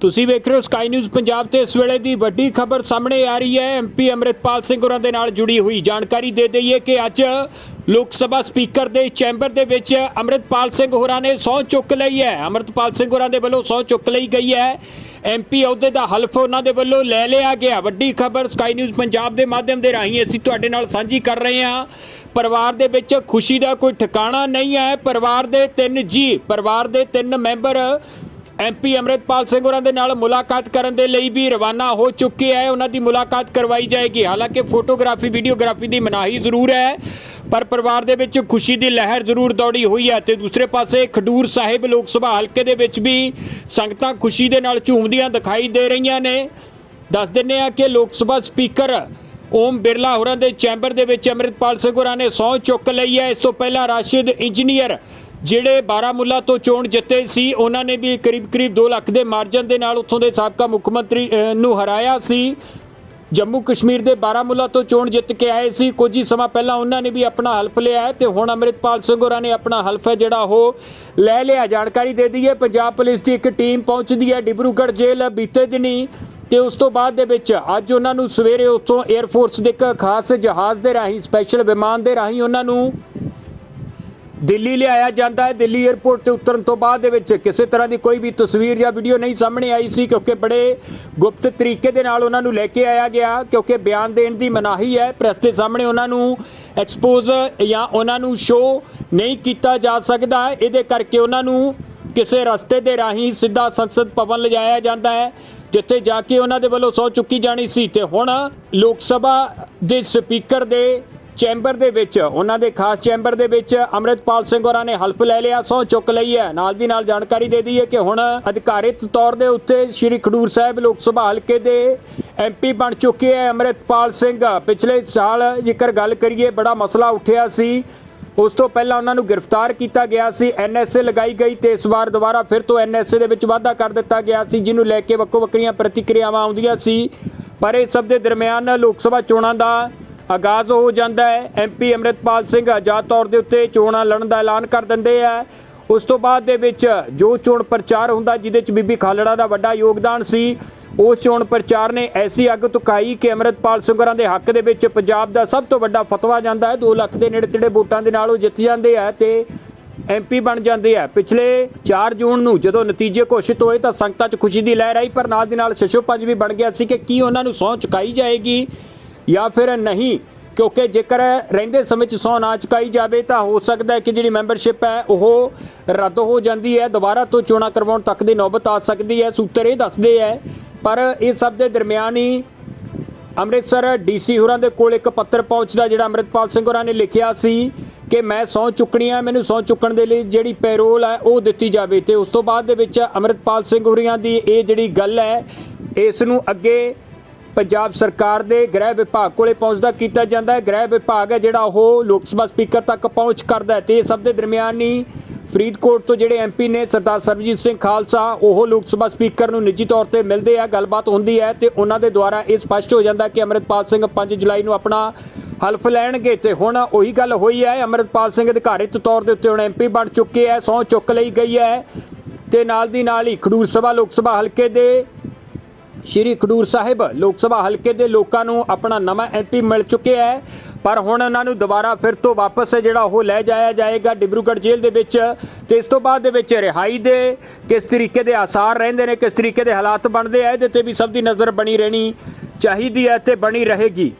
ਤੁਸੀਂ ਵੇਖ ਰਹੇ ਹੋ ਸਕਾਈ ਨਿਊਜ਼ ਪੰਜਾਬ ਤੇ ਇਸ ਵੇਲੇ ਦੀ ਵੱਡੀ ਖਬਰ ਸਾਹਮਣੇ ਆ ਰਹੀ ਹੈ। ਐਮਪੀ ਅਮਰਿਤਪਾਲ ਸਿੰਘ ਹੋਰਾਂ ਦੇ ਨਾਲ ਜੁੜੀ ਹੋਈ ਜਾਣਕਾਰੀ ਦੇ ਦਈਏ ਕਿ ਅੱਜ ਲੋਕ ਸਭਾ ਸਪੀਕਰ ਦੇ ਚੈਂਬਰ ਦੇ ਵਿੱਚ ਅਮਰਿਤਪਾਲ ਸਿੰਘ ਹੋਰਾਂ ਨੇ ਸਹੁੰ ਚੁੱਕ ਲਈ ਹੈ। ਅਮਰਿਤਪਾਲ ਸਿੰਘ ਹੋਰਾਂ ਦੇ ਵੱਲੋਂ ਸਹੁੰ ਚੁੱਕ ਲਈ ਗਈ ਹੈ। ਐਮਪੀ ਅਹੁਦੇ ਦਾ ਹਲਫ ਉਹਨਾਂ ਦੇ ਵੱਲੋਂ ਲੈ ਲਿਆ ਗਿਆ। ਵੱਡੀ ਖਬਰ ਸਕਾਈ ਨਿਊਜ਼ ਪੰਜਾਬ ਦੇ ਮਾਧਿਅਮ ਦੇ ਰਾਹੀਂ ਅਸੀਂ ਤੁਹਾਡੇ ਨਾਲ ਸਾਂਝੀ ਕਰ ਰਹੇ ਹਾਂ। ਪਰਿਵਾਰ ਦੇ ਵਿੱਚ ਖੁਸ਼ੀ ਦਾ ਕੋਈ ਠਿਕਾਣਾ ਨਹੀਂ ਹੈ। ਪਰਿਵਾਰ ਦੇ ਤਿੰਨ ਜੀ, ਪਰਿਵਾਰ ਦੇ ਤਿੰਨ ਮੈਂਬਰ ਐਮਪੀ ਅਮਰਿਤਪਾਲ ਸਿੰਘ ਹੋਰਾਂ ਦੇ ਨਾਲ ਮੁਲਾਕਾਤ ਕਰਨ ਦੇ ਲਈ ਵੀ ਰਵਾਨਾ ਹੋ ਚੁੱਕੇ ਹੈ। ਉਹਨਾਂ ਦੀ ਮੁਲਾਕਾਤ ਕਰਵਾਈ ਜਾਏਗੀ। ਹਾਲਾਂਕਿ ਫੋਟੋਗ੍ਰਾਫੀ, ਵੀਡੀਓਗ੍ਰਾਫੀ ਦੀ ਮਨਾਹੀ ਜ਼ਰੂਰ ਹੈ, ਪਰ ਪਰਿਵਾਰ ਦੇ ਵਿੱਚ ਖੁਸ਼ੀ ਦੀ ਲਹਿਰ ਜ਼ਰੂਰ ਦੌੜੀ ਹੋਈ ਹੈ ਤੇ ਦੂਸਰੇ ਪਾਸੇ ਖਡੂਰ ਸਾਹਿਬ ਲੋਕ ਸਭਾ ਹਲਕੇ ਦੇ ਵਿੱਚ ਵੀ ਸੰਗਤਾਂ ਖੁਸ਼ੀ ਦੇ ਨਾਲ ਝੂਮਦੀਆਂ ਦਿਖਾਈ ਦੇ ਰਹੀਆਂ ਨੇ। ਦੱਸ ਦਿੰਨੇ ਆ ਕਿ ਲੋਕ ਸਭਾ ਸਪੀਕਰ ਓਮ ਬਿਰਲਾ ਹੋਰਾਂ ਦੇ ਚੈਂਬਰ ਦੇ ਵਿੱਚ ਅਮਰਿਤਪਾਲ ਸਿੰਘ ਹੋਰਾਂ ਨੇ ਸਹੁੰ ਚੁੱਕ ਲਈ ਹੈ। ਇਸ ਤੋਂ ਪਹਿਲਾਂ ਰਾਸ਼ਿਦ ਇੰਜੀਨੀਅਰ ਜਿਹੜੇ ਬਾਰਾਮੁੱਲਾ ਤੋਂ ਚੋਣ ਜਿੱਤੇ ਸੀ, ਉਹਨਾਂ ਨੇ ਵੀ ਕਰੀਬ-ਕਰੀਬ 2 ਲੱਖ ਦੇ ਮਾਰਜਨ ਦੇ ਨਾਲ ਉੱਥੋਂ ਦੇ ਸਾਬਕਾ ਮੁੱਖ ਮੰਤਰੀ ਨੂੰ ਹਰਾਇਆ ਸੀ। ਜੰਮੂ ਕਸ਼ਮੀਰ ਦੇ ਬਾਰਾਮੁੱਲਾ ਤੋਂ ਚੋਣ ਜਿੱਤ ਕੇ ਆਏ ਸੀ। ਕੁਝ ਹੀ ਸਮਾਂ ਪਹਿਲਾਂ ਉਹਨਾਂ ਨੇ ਵੀ ਆਪਣਾ ਹਲਫ ਲਿਆ ਹੈ ਤੇ ਹੁਣ ਅਮਰਿਤਪਾਲ ਸਿੰਘ ਹੋਰਾਂ ਨੇ ਆਪਣਾ ਹਲਫ ਹੈ ਜਿਹੜਾ ਉਹ ਲੈ ਲਿਆ। ਜਾਣਕਾਰੀ ਦੇ ਦਈਏ, ਪੰਜਾਬ ਪੁਲਿਸ ਦੀ ਇੱਕ ਟੀਮ ਪਹੁੰਚਦੀ ਹੈ ਡਿਬਰੂਗੜ੍ਹ ਜੇਲ੍ਹ ਬੀਤੇ ਦਿਨੀ ਤੇ ਉਸ ਤੋਂ ਬਾਅਦ ਦੇ ਵਿੱਚ ਅੱਜ ਉਹਨਾਂ ਨੂੰ ਸਵੇਰੇ ਉੱਥੋਂ 에ਅਰ ਫੋਰਸ ਦੇ ਇੱਕ ਖਾਸ ਜਹਾਜ਼ ਦੇ ਰਾਹੀਂ ਸਪੈਸ਼ਲ ਵਿਮਾਨ ਦੇ ਰਾਹੀਂ ਉਹਨਾਂ ਨੂੰ ਦਿੱਲੀ ਲਿਆਇਆ ਜਾਂਦਾ ਹੈ। ਦਿੱਲੀ 에ਅਰਪੋਰਟ ਤੇ ਉਤਰਨ ਤੋਂ ਬਾਅਦ ਦੇ ਵਿੱਚ ਕਿਸੇ ਤਰ੍ਹਾਂ ਦੀ ਕੋਈ ਵੀ ਤਸਵੀਰ ਜਾਂ ਵੀਡੀਓ ਨਹੀਂ ਸਾਹਮਣੇ ਆਈ ਸੀ, ਕਿਉਂਕਿ ਬੜੇ ਗੁਪਤ ਤਰੀਕੇ ਦੇ ਨਾਲ ਉਹਨਾਂ ਨੂੰ ਲੈ ਕੇ ਆਇਆ ਗਿਆ, ਕਿਉਂਕਿ ਬਿਆਨ ਦੇਣ ਦੀ ਮਨਾਹੀ ਹੈ। ਪ੍ਰੈਸ ਦੇ ਸਾਹਮਣੇ ਉਹਨਾਂ ਨੂੰ ਐਕਸਪੋਜ਼ ਜਾਂ ਉਹਨਾਂ ਨੂੰ ਸ਼ੋ ਨਹੀਂ ਕੀਤਾ ਜਾ ਸਕਦਾ। ਇਹਦੇ ਕਰਕੇ ਉਹਨਾਂ ਨੂੰ ਕਿਸੇ ਰਸਤੇ ਦੇ ਰਾਹੀਂ ਸਿੱਧਾ ਸੰਸਦ ਭਵਨ ਲਿਜਾਇਆ ਜਾਂਦਾ ਹੈ, ਜਿੱਥੇ ਜਾ ਕੇ ਉਹਨਾਂ ਦੇ ਵੱਲੋਂ ਸੌ ਚੁੱਕੀ ਜਾਣੀ ਸੀ। ਤੇ ਹੁਣ ਲੋਕ ਸਭਾ ਦੇ ਸਪੀਕਰ ਦੇ ਚੈਂਬਰ ਦੇ ਵਿੱਚ, ਉਹਨਾਂ ਦੇ ਖਾਸ ਚੈਂਬਰ ਦੇ ਵਿੱਚ ਅਮਰਿਤਪਾਲ ਸਿੰਘ ਹੋਰਾਂ ਨੇ ਹਲਫ ਲੈ ਲਿਆ, ਸਹੁੰ ਚੁੱਕ ਲਈ ਹੈ। ਨਾਲ ਦੀ ਨਾਲ ਜਾਣਕਾਰੀ ਦੇ ਦਈਏ ਕਿ ਹੁਣ ਅਧਿਕਾਰਿਤ ਤੌਰ ਦੇ ਉੱਤੇ ਸ਼੍ਰੀ ਖਡੂਰ ਸਾਹਿਬ ਲੋਕ ਸਭਾ ਹਲਕੇ ਦੇ ਐਮਪੀ ਬਣ ਚੁੱਕੇ ਹੈ ਅਮਰਿਤਪਾਲ ਸਿੰਘ। ਪਿਛਲੇ ਸਾਲ ਜੇਕਰ ਗੱਲ ਕਰੀਏ, ਬੜਾ ਮਸਲਾ ਉੱਠਿਆ ਸੀ। ਉਸ ਤੋਂ ਪਹਿਲਾਂ ਉਹਨਾਂ ਨੂੰ ਗ੍ਰਿਫਤਾਰ ਕੀਤਾ ਗਿਆ ਸੀ। ਐਨਐਸਏ ਲਗਾਈ ਗਈ ਤੇ ਇਸ ਵਾਰ ਦੁਬਾਰਾ ਫਿਰ ਤੋਂ ਐਨਐਸਏ ਦੇ ਵਿੱਚ ਵਾਧਾ ਕਰ ਦਿੱਤਾ ਗਿਆ ਸੀ, ਜਿਹਨੂੰ ਲੈ ਕੇ ਵੱਖੋ ਵੱਖਰੀਆਂ ਪ੍ਰਤੀਕਿਰਿਆਵਾਂ ਆਉਂਦੀਆਂ ਸੀ। ਪਰ ਇਹ ਸਭ ਦੇ ਦਰਮਿਆਨ ਲੋਕ ਸਭਾ ਚੋਣਾਂ ਦਾ ਆਗਾਜ਼ ਹੋ ਜਾਂਦਾ ਹੈ। ਐਮਪੀ ਅਮਰਿਤਪਾਲ ਸਿੰਘ ਆਜ਼ਾਦ ਤੌਰ ਦੇ ਉੱਤੇ ਚੋਣਾਂ ਲੜਨ ਦਾ ਐਲਾਨ ਕਰ ਦਿੰਦੇ ਆ। ਉਸ ਤੋਂ ਬਾਅਦ ਦੇ ਵਿੱਚ ਜੋ ਚੋਣ ਪ੍ਰਚਾਰ ਹੁੰਦਾ, ਜਿਹਦੇ ਚ ਬੀਬੀ ਖਾਲੜਾ ਦਾ ਵੱਡਾ ਯੋਗਦਾਨ ਸੀ, ਉਸ ਚੋਣ ਪ੍ਰਚਾਰ ਨੇ ਐਸੀ ਅੱਗ ਤੁਕਾਈ ਕਿ ਅਮਰਿਤਪਾਲ ਸਿੰਘ ਹੋਰਾਂ ਦੇ ਹੱਕ ਦੇ ਵਿੱਚ ਪੰਜਾਬ ਦਾ ਸਭ ਤੋਂ ਵੱਡਾ ਫਤਵਾ ਜਾਂਦਾ ਹੈ। 2 ਲੱਖ ਦੇ ਨੇੜੇ ਤੇੜੇ ਵੋਟਾਂ ਦੇ ਨਾਲ ਉਹ ਜਿੱਤ ਜਾਂਦੇ ਆ ਤੇ ਐਮਪੀ ਬਣ ਜਾਂਦੇ ਆ। ਪਿਛਲੇ 4 ਜੂਨ ਨੂੰ ਜਦੋਂ ਨਤੀਜੇ ਘੋਸ਼ਿਤ ਹੋਏ ਤਾਂ ਸੰਗਤਾਂ 'ਚ ਖੁਸ਼ੀ ਦੀ ਲਹਿਰ ਆਈ, ਪਰ ਨਾਲ ਦੀ ਨਾਲ ਸ਼ਸ਼ੋਪੰਜ ਵੀ ਬਣ ਗਿਆ ਸੀ ਕਿ ਕੀ ਉਹਨਾਂ ਨੂੰ ਸਹੁੰ ਚੁਕਾਈ ਜਾਏਗੀ। ਜਾਂ ਫਿਰ ਨਹੀਂ, ਕਿਉਂਕਿ ਜੇਕਰ ਰਹਿੰਦੇ ਸਮੇਂ 'ਚ ਸਹੁੰ ਨਾ ਚੁਕਾਈ ਜਾਵੇ, ਤਾਂ ਹੋ ਸਕਦਾ ਹੈ ਕਿ ਜਿਹੜੀ ਮੈਂਬਰਸ਼ਿਪ ਹੈ, ਉਹ ਰੱਦ ਹੋ ਜਾਂਦੀ ਹੈ, ਦੁਬਾਰਾ ਤੋਂ ਚੋਣਾਂ ਕਰਵਾਉਣ ਤੱਕ ਦੀ ਨੌਬਤ ਆ ਸਕਦੀ ਹੈ, ਸੂਤਰ ਇਹ ਦੱਸਦੇ ਹੈ। ਪਰ ਇਹ ਸਭ ਦੇ ਦਰਮਿਆਨ ਹੀ ਅੰਮ੍ਰਿਤਸਰ ਡੀਸੀ ਹੋਰਾਂ ਦੇ ਕੋਲ ਇੱਕ ਪੱਤਰ ਪਹੁੰਚਦਾ, ਜਿਹੜਾ ਅੰਮ੍ਰਿਤਪਾਲ ਸਿੰਘ ਹੋਰਾਂ ਨੇ ਲਿਖਿਆ ਸੀ ਕਿ ਮੈਂ ਸਹੁੰ ਚੁੱਕਣੀ ਆ ਮੈਨੂੰ ਸਹੁੰ ਚੁੱਕਣ ਦੇ ਲਈ ਜਿਹੜੀ ਪੈਰੋਲ ਹੈ, ਉਹ ਦਿੱਤੀ ਜਾਵੇ। ਤੇ ਉਸ ਤੋਂ ਬਾਅਦ ਦੇ ਵਿੱਚ ਅੰਮ੍ਰਿਤਪਾਲ ਸਿੰਘ ਹੋਰੀਆਂ ਦੀ ਇਹ ਜਿਹੜੀ ਗੱਲ ਹੈ, ਇਸ ਨੂੰ ਅੱਗੇ ਪੰਜਾਬ ਸਰਕਾਰ ਦੇ ਗ੍ਰਹਿ ਵਿਭਾਗ ਕੋਲੇ ਪਹੁੰਚਦਾ ਕੀਤਾ ਜਾਂਦਾ ਹੈ। ਗ੍ਰਹਿ ਵਿਭਾਗ ਹੈ ਜਿਹੜਾ ਉਹ ਲੋਕ ਸਭਾ ਸਪੀਕਰ ਤੱਕ ਪਹੁੰਚ ਕਰਦਾ ਹੈ ਤੇ ਇਹ ਸਭ ਦੇ ਦਰਮਿਆਨ ਹੀ ਫਰੀਦਕੋਟ ਤੋਂ ਜਿਹੜੇ ਐਮਪੀ ਨੇ ਸਰਦਾਰ ਸਰਬਜੀਤ ਸਿੰਘ ਖਾਲਸਾ, ਉਹ ਲੋਕ ਸਭਾ ਸਪੀਕਰ ਨੂੰ ਨਿੱਜੀ ਤੌਰ ਤੇ ਮਿਲਦੇ ਆ, ਗੱਲਬਾਤ ਹੁੰਦੀ ਹੈ ਤੇ ਉਹਨਾਂ ਦੇ ਦੁਆਰਾ ਇਹ ਸਪਸ਼ਟ ਹੋ ਜਾਂਦਾ ਕਿ ਅਮਰਿਤਪਾਲ ਸਿੰਘ 5 ਜੁਲਾਈ ਨੂੰ ਆਪਣਾ ਹਲਫ ਲੈਣਗੇ ਤੇ ਹੁਣ ਉਹੀ ਗੱਲ ਹੋਈ ਹੈ, ਅਮਰਿਤਪਾਲ ਸਿੰਘ ਅਧਿਕਾਰਿਤ ਤੌਰ ਦੇ ਉੱਤੇ ਹੁਣ ਐਮਪੀ ਬਣ ਚੁੱਕੇ ਹੈ, ਸਹੁੰ ਚੁੱਕ ਲਈ ਗਈ ਹੈ ਤੇ ਨਾਲ ਦੀ ਨਾਲ ਹੀ ਖਡੂਰ ਸਭਾ ਲੋਕ ਸਭਾ ਹਲਕੇ ਦੇ ਸ਼੍ਰੀ ਖਡੂਰ ਸਾਹਿਬ, ਲੋਕ ਸਭਾ ਹਲਕੇ ਦੇ ਲੋਕਾਂ ਨੂੰ ਆਪਣਾ ਨਵਾਂ ਐਮਪੀ ਮਿਲ ਚੁੱਕਿਆ ਹੈ। ਪਰ ਹੁਣ ਉਹਨਾਂ ਨੂੰ ਦੁਬਾਰਾ ਫਿਰ ਤੋਂ ਵਾਪਸ ਜਿਹੜਾ ਉਹ ਲੈ ਜਾਇਆ ਜਾਏਗਾ ਡਿਬਰੂਗੜ੍ਹ ਜੇਲ੍ਹ ਦੇ ਵਿੱਚ ਤੇ ਇਸ ਤੋਂ ਬਾਅਦ ਦੇ ਵਿੱਚ ਰਿਹਾਈ ਦੇ ਕਿਸ ਤਰੀਕੇ ਦੇ ਆਸਾਰ ਰਹਿੰਦੇ ਨੇ, ਕਿਸ ਤਰੀਕੇ ਦੇ ਹਾਲਾਤ ਬਣਦੇ ਆ, ਇਹਦੇ ਤੇ ਵੀ ਸਭ ਦੀ ਨਜ਼ਰ ਬਣੀ ਰਹਿਣੀ ਚਾਹੀਦੀ ਹੈ ਤੇ ਬਣੀ ਰਹੇਗੀ।